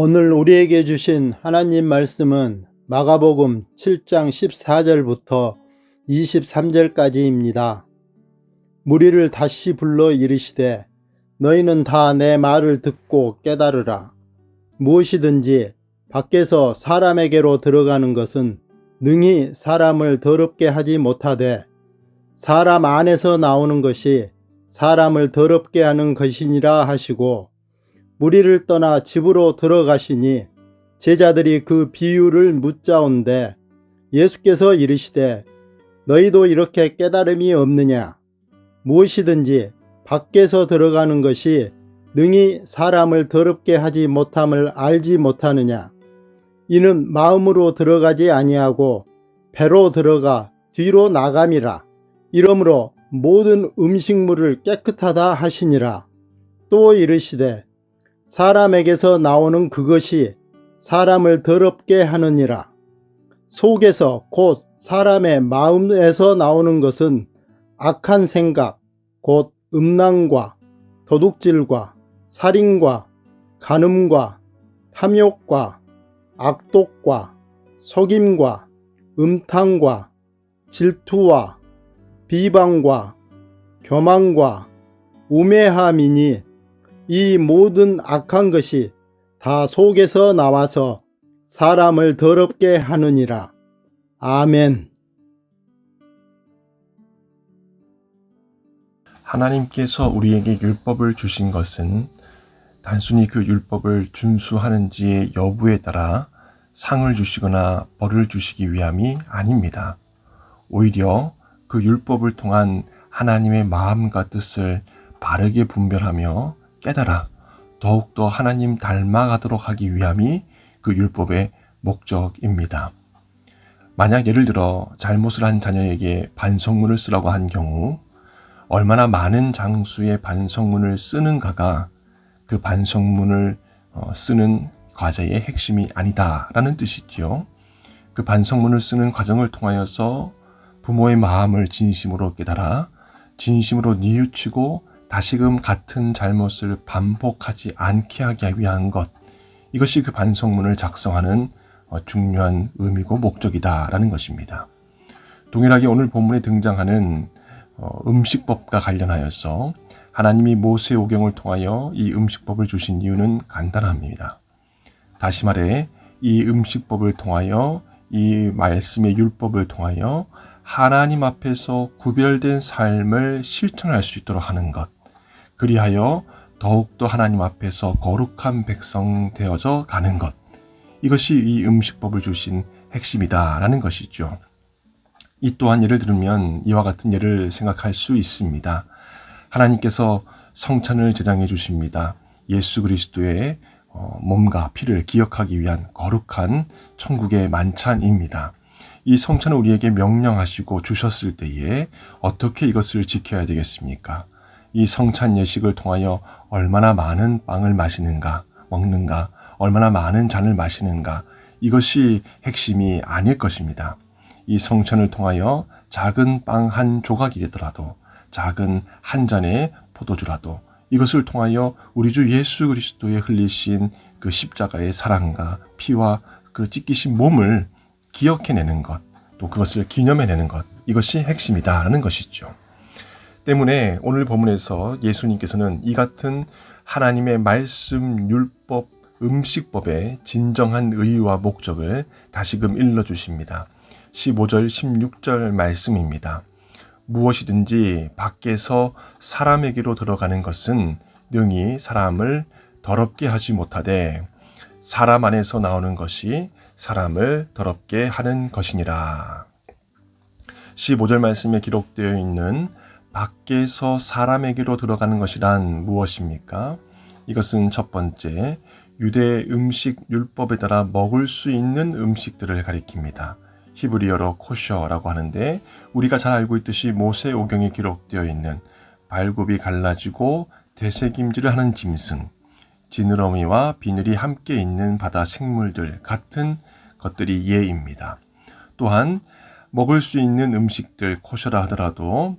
오늘 우리에게 주신 하나님 말씀은 마가복음 7장 14절부터 23절까지입니다. 무리를 다시 불러 이르시되 너희는 다 내 말을 듣고 깨달으라. 무엇이든지 밖에서 사람에게로 들어가는 것은 능히 사람을 더럽게 하지 못하되 사람 안에서 나오는 것이 사람을 더럽게 하는 것이니라 하시고 무리를 떠나 집으로 들어가시니 제자들이 그 비유를 묻자온데 예수께서 이르시되 너희도 이렇게 깨달음이 없느냐? 무엇이든지 밖에서 들어가는 것이 능히 사람을 더럽게 하지 못함을 알지 못하느냐? 이는 마음으로 들어가지 아니하고 배로 들어가 뒤로 나감이라. 이러므로 모든 음식물을 깨끗하다 하시니라. 또 이르시되 사람에게서 나오는 그것이 사람을 더럽게 하느니라. 속에서 곧 사람의 마음에서 나오는 것은 악한 생각, 곧 음란과 도둑질과 살인과 간음과 탐욕과 악독과 속임과 음탕과 질투와 비방과 교만과 우매함이니 이 모든 악한 것이 다 속에서 나와서 사람을 더럽게 하느니라. 아멘. 하나님께서 우리에게 율법을 주신 것은 단순히 그 율법을 준수하는지의 여부에 따라 상을 주시거나 벌을 주시기 위함이 아닙니다. 오히려 그 율법을 통한 하나님의 마음과 뜻을 바르게 분별하며 깨달아 더욱더 하나님 닮아가도록 하기 위함이 그 율법의 목적입니다. 만약 예를 들어 잘못을 한 자녀에게 반성문을 쓰라고 한 경우 얼마나 많은 장수의 반성문을 쓰는가가 그 반성문을 어, 쓰는 과제의 핵심이 아니다라는 뜻이지요. 그 반성문을 쓰는 과정을 통하여서 부모의 마음을 진심으로 깨달아 진심으로 뉘우치고 다시금 같은 잘못을 반복하지 않게 하기 위한 것. 이것이 그 반성문을 작성하는 어, 중요한 의미고 목적이다라는 것입니다. 동일하게 오늘 본문에 등장하는 어, 음식법과 관련하여서 하나님이 모세 오경을 통하여 이 음식법을 주신 이유는 간단합니다. 다시 말해 이 음식법을 통하여 이 말씀의 율법을 통하여 하나님 앞에서 구별된 삶을 실천할 수 있도록 하는 것. 그리하여 더욱더 하나님 앞에서 거룩한 백성 되어져 가는 것. 이것이 이 음식법을 주신 핵심이다라는 것이죠. 이 또한 예를 들면 이와 같은 예를 생각할 수 있습니다. 하나님께서 성찬을 제장해 주십니다. 예수 그리스도의 어, 몸과 피를 기억하기 위한 거룩한 천국의 만찬입니다. 이 성찬을 우리에게 명령하시고 주셨을 때에 어떻게 이것을 지켜야 되겠습니까? 이 성찬 예식을 통하여 얼마나 많은 빵을 마시는가, 먹는가, 얼마나 많은 잔을 마시는가, 이것이 핵심이 아닐 것입니다. 이 성찬을 통하여 작은 빵 한 조각이더라도, 작은 한 잔의 포도주라도, 이것을 통하여 우리 주 예수 그리스도의 흘리신 그 십자가의 사랑과 피와 그 찢기신 몸을 기억해내는 것, 또 그것을 기념해내는 것, 이것이 핵심이다라는 것이죠. 때문에 오늘 본문에서 예수님께서는 이 같은 하나님의 말씀, 율법, 음식법의 진정한 의의와 목적을 다시금 일러 주십니다. 15절, 16절 말씀입니다. 무엇이든지 밖에서 사람에게로 들어가는 것은 능히 사람을 더럽게 하지 못하되 사람 안에서 나오는 것이 사람을 더럽게 하는 것이니라. 15절 말씀에 기록되어 있는 밖에서 사람에게로 들어가는 것이란 무엇입니까? 이것은 첫 번째, 유대 음식 율법에 따라 먹을 수 있는 음식들을 가리킵니다. 히브리어로 코셔라고 하는데 우리가 잘 알고 있듯이 모세 오경에 기록되어 있는 발굽이 갈라지고 되새김질을 하는 짐승, 지느러미와 비늘이 함께 있는 바다 생물들 같은 것들이 예입니다. 또한 먹을 수 있는 음식들 코셔라 하더라도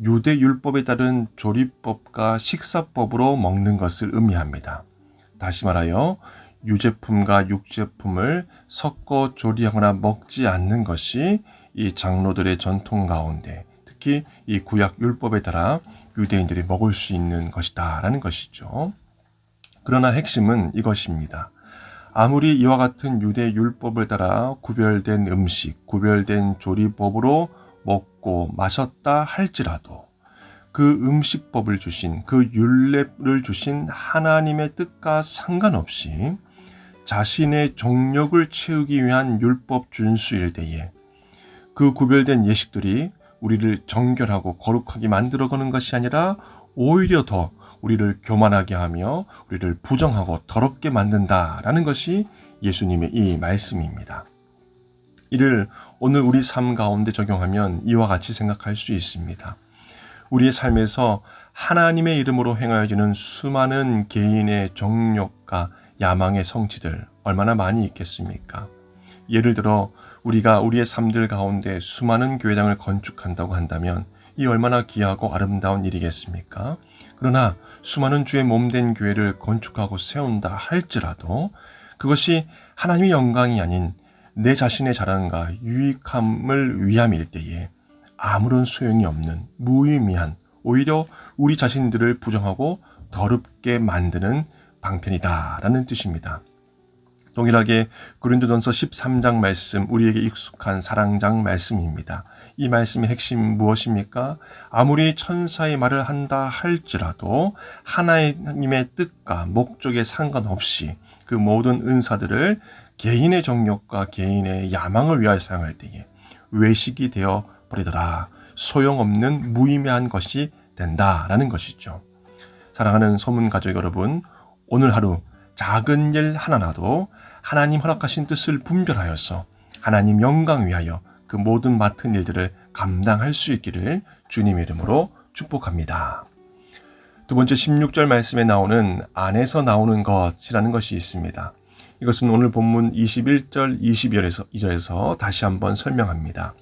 유대 율법에 따른 조리법과 식사법으로 먹는 것을 의미합니다. 다시 말하여 유제품과 육제품을 섞어 조리하거나 먹지 않는 것이 이 장로들의 전통 가운데 특히 이 구약 율법에 따라 유대인들이 먹을 수 있는 것이다라는 것이죠. 그러나 핵심은 이것입니다. 아무리 이와 같은 유대 율법을 따라 구별된 음식, 구별된 조리법으로 먹고 마셨다 할지라도 그 음식법을 주신 그 율례를 주신 하나님의 뜻과 상관없이 자신의 정력을 채우기 위한 율법 준수일 때에 그 구별된 예식들이 우리를 정결하고 거룩하게 만들어가는 것이 아니라 오히려 더 우리를 교만하게 하며 우리를 부정하고 더럽게 만든다라는 것이 예수님의 이 말씀입니다. 이를 오늘 우리 삶 가운데 적용하면 이와 같이 생각할 수 있습니다. 우리의 삶에서 하나님의 이름으로 행하여지는 수많은 개인의 정욕과 야망의 성취들 얼마나 많이 있겠습니까? 예를 들어 우리가 우리의 삶들 가운데 수많은 교회당을 건축한다고 한다면 이 얼마나 귀하고 아름다운 일이겠습니까? 그러나 수많은 주의 몸된 교회를 건축하고 세운다 할지라도 그것이 하나님의 영광이 아닌 내 자신의 자랑과 유익함을 위함일 때에 아무런 소용이 없는 무의미한 오히려 우리 자신들을 부정하고 더럽게 만드는 방편이다라는 뜻입니다. 동일하게 고린도전서 13장 말씀 우리에게 익숙한 사랑장 말씀입니다. 이 말씀의 핵심 무엇입니까? 아무리 천사의 말을 한다 할지라도 하나님의 뜻과 목적에 상관없이 그 모든 은사들을 개인의 정욕과 개인의 야망을 위하여 사용할 때에 외식이 되어 버리더라. 소용없는 무의미한 것이 된다라는 것이죠. 사랑하는 소문 가족 여러분, 오늘 하루 작은 일 하나라도 하나님 허락하신 뜻을 분별하여서 하나님 영광 위하여 그 모든 맡은 일들을 감당할 수 있기를 주님의 이름으로 축복합니다. 두 번째 16절 말씀에 나오는 안에서 나오는 것이라는 것이 있습니다. 이것은 오늘 본문 21절, 22절에서 2절에서 다시 한번 설명합니다.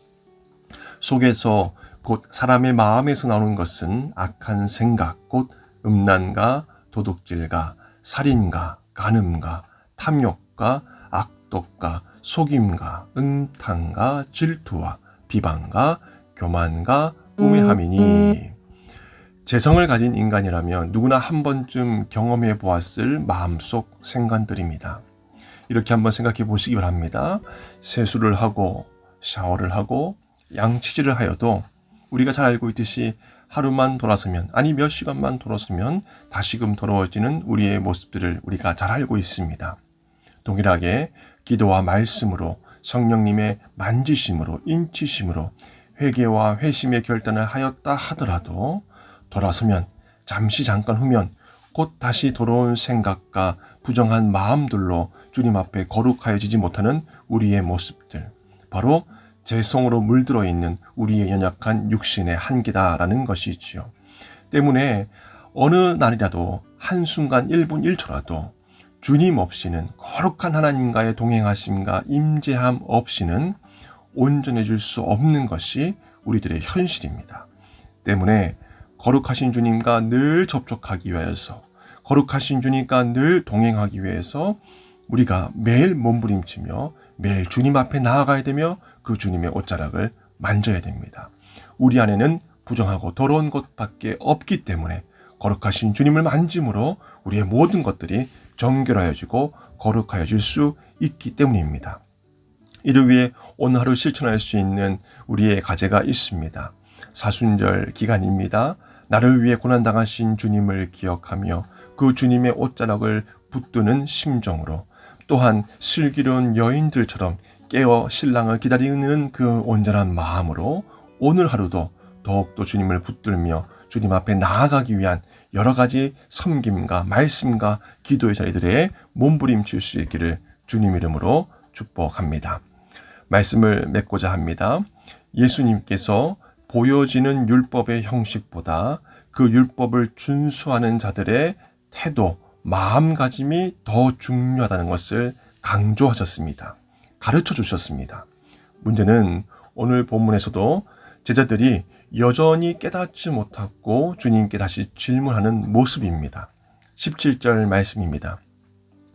속에서 곧 사람의 마음에서 나오는 것은 악한 생각, 곧 음란과 도둑질과 살인과 간음과 탐욕과 악독과 속임과 응탕과 질투와 비방과 교만과 우매함이니 재성을 가진 인간이라면 누구나 한 번쯤 경험해 보았을 마음속 생관들입니다. 이렇게 한번 생각해 보시기 바랍니다. 세수를 하고 샤워를 하고 양치질을 하여도 우리가 잘 알고 있듯이 하루만 돌아서면 아니 몇 시간만 돌아서면 다시금 더러워지는 우리의 모습들을 우리가 잘 알고 있습니다. 동일하게 기도와 말씀으로 성령님의 만지심으로 인치심으로 회개와 회심의 결단을 하였다 하더라도 돌아서면 잠시 잠깐 후면 곧 다시 돌아온 생각과 부정한 마음들로 주님 앞에 거룩하여지지 못하는 우리의 모습들 바로 재성으로 물들어 있는 우리의 연약한 육신의 한계다라는 것이지요. 때문에 어느 날이라도 한순간 1분 1초라도 주님 없이는 거룩한 하나님과의 동행하심과 임재함 없이는 온전해질 수 없는 것이 우리들의 현실입니다. 때문에 거룩하신 주님과 늘 접촉하기 위해서 거룩하신 주님과 늘 동행하기 위해서 우리가 매일 몸부림치며 매일 주님 앞에 나아가야 되며 그 주님의 옷자락을 만져야 됩니다. 우리 안에는 부정하고 더러운 것밖에 없기 때문에 거룩하신 주님을 만짐으로 우리의 모든 것들이 정결하여지고 거룩하여질 수 있기 때문입니다. 이를 위해 오늘 하루 실천할 수 있는 우리의 과제가 있습니다. 사순절 기간입니다. 나를 위해 고난당하신 주님을 기억하며 그 주님의 옷자락을 붙드는 심정으로 또한 슬기로운 여인들처럼 깨어 신랑을 기다리는 그 온전한 마음으로 오늘 하루도 더욱더 주님을 붙들며 주님 앞에 나아가기 위한 여러 가지 섬김과 말씀과 기도의 자리들에 몸부림칠 수 있기를 주님 이름으로 축복합니다. 말씀을 맺고자 합니다. 예수님께서 보여지는 율법의 형식보다 그 율법을 준수하는 자들의 태도, 마음가짐이 더 중요하다는 것을 강조하셨습니다. 가르쳐 주셨습니다. 문제는 오늘 본문에서도 제자들이 여전히 깨닫지 못하고 주님께 다시 질문하는 모습입니다. 17절 말씀입니다.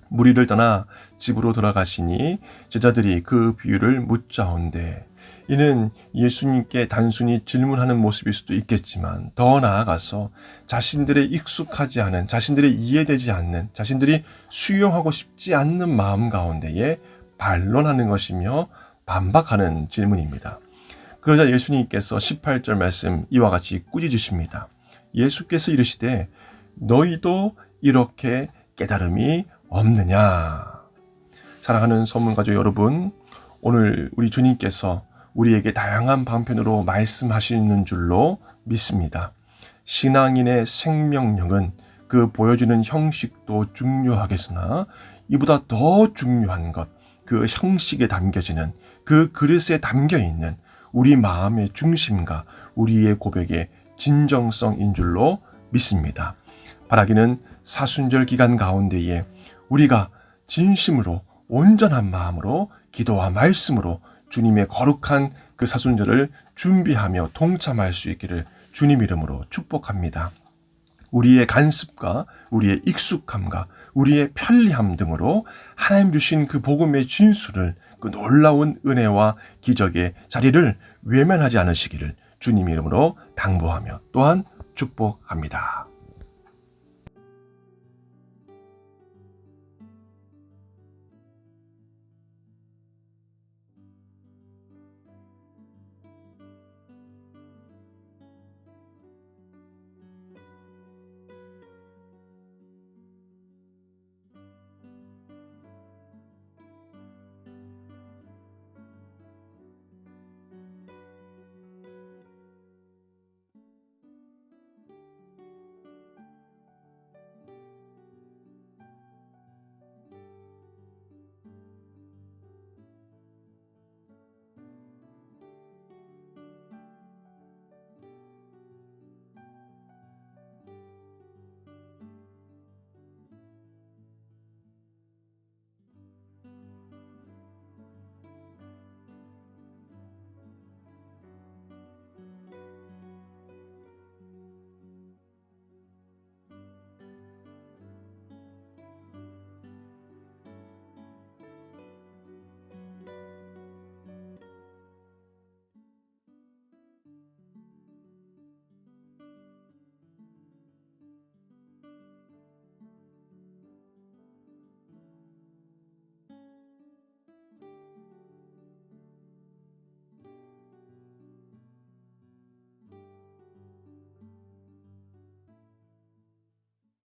무리를 떠나 집으로 돌아가시니 제자들이 그 비유를 묻자온대 이는 예수님께 단순히 질문하는 모습일 수도 있겠지만 더 나아가서 자신들의 익숙하지 않은 자신들의 이해되지 않는 자신들이 수용하고 싶지 않는 마음 가운데에 반론하는 것이며 반박하는 질문입니다. 그러자 예수님께서 18절 말씀 이와 같이 꾸짖으십니다. 예수께서 이르시되 너희도 이렇게 깨달음이 없느냐. 사랑하는 선문가족 여러분, 오늘 우리 주님께서 우리에게 다양한 방편으로 말씀하시는 줄로 믿습니다. 신앙인의 생명력은 그 보여주는 형식도 중요하겠으나 이보다 더 중요한 것, 그 형식에 담겨지는 그 그릇에 담겨 있는 우리 마음의 중심과 우리의 고백의 진정성인 줄로 믿습니다. 바라기는 사순절 기간 가운데에 우리가 진심으로 온전한 마음으로 기도와 말씀으로 주님의 거룩한 그 사순절을 준비하며 동참할 수 있기를 주님 이름으로 축복합니다. 우리의 간습과 우리의 익숙함과 우리의 편리함 등으로 하나님 주신 그 복음의 진수를 그 놀라운 은혜와 기적의 자리를 외면하지 않으시기를 주님 이름으로 당부하며 또한 축복합니다.